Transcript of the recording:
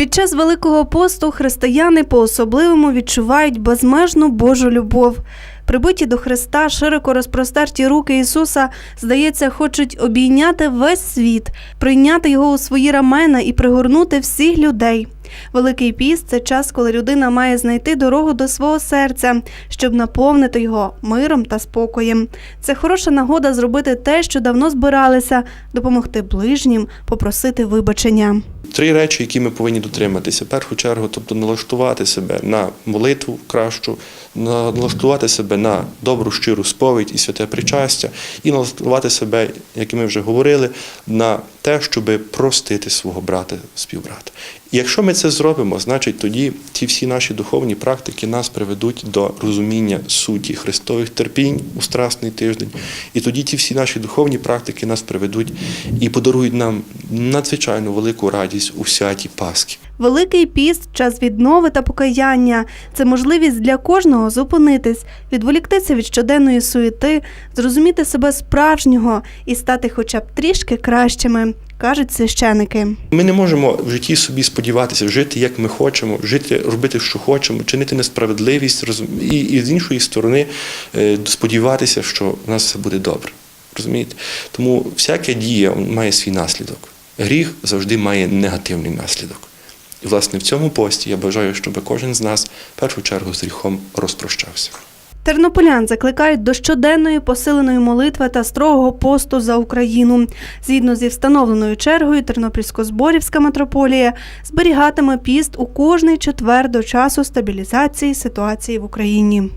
Під час Великого посту християни по-особливому відчувають безмежну Божу любов. Прибиті до Христа, широко розпростерті руки Ісуса, здається, хочуть обійняти весь світ, прийняти його у свої рамена і пригорнути всіх людей. Великий піст це час, коли людина має знайти дорогу до свого серця, щоб наповнити його миром та спокоєм. Це хороша нагода зробити те, що давно збиралися, допомогти ближнім, попросити вибачення. Три речі, які ми повинні дотриматися. В першу чергу, тобто налаштувати себе на молитву кращу, налаштувати себе на добру щиру сповідь і святе причастя, і налаштувати себе, як ми вже говорили, на те, щоб простити свого брата, співбрата. І якщо ми це зробимо, значить тоді ті всі наші духовні практики нас приведуть до розуміння суті Христових терпінь у страсний тиждень. І тоді ті всі наші духовні практики нас приведуть і подарують нам надзвичайно велику радість у святі Пасхи. Великий піст, час віднови та покаяння це можливість для кожного зупинитись, відволіктися від щоденної суєти, зрозуміти себе справжнього і стати хоча б трішки кращими, кажуть священики. Ми не можемо в житті собі сподіватися жити, як ми хочемо, жити, робити, що хочемо, чинити несправедливість розум- і, і з іншої сторони е, сподіватися, що в нас все буде добре. Розумієте? Тому всяка дія має свій наслідок. Гріх завжди має негативний наслідок. І, власне, в цьому пості я бажаю, щоб кожен з нас в першу чергу з гріхом розпрощався. Тернополян закликають до щоденної посиленої молитви та строгого посту за Україну. Згідно зі встановленою чергою, Тернопільсько-Зборівська митрополія зберігатиме піст у кожний четвер до часу стабілізації ситуації в Україні.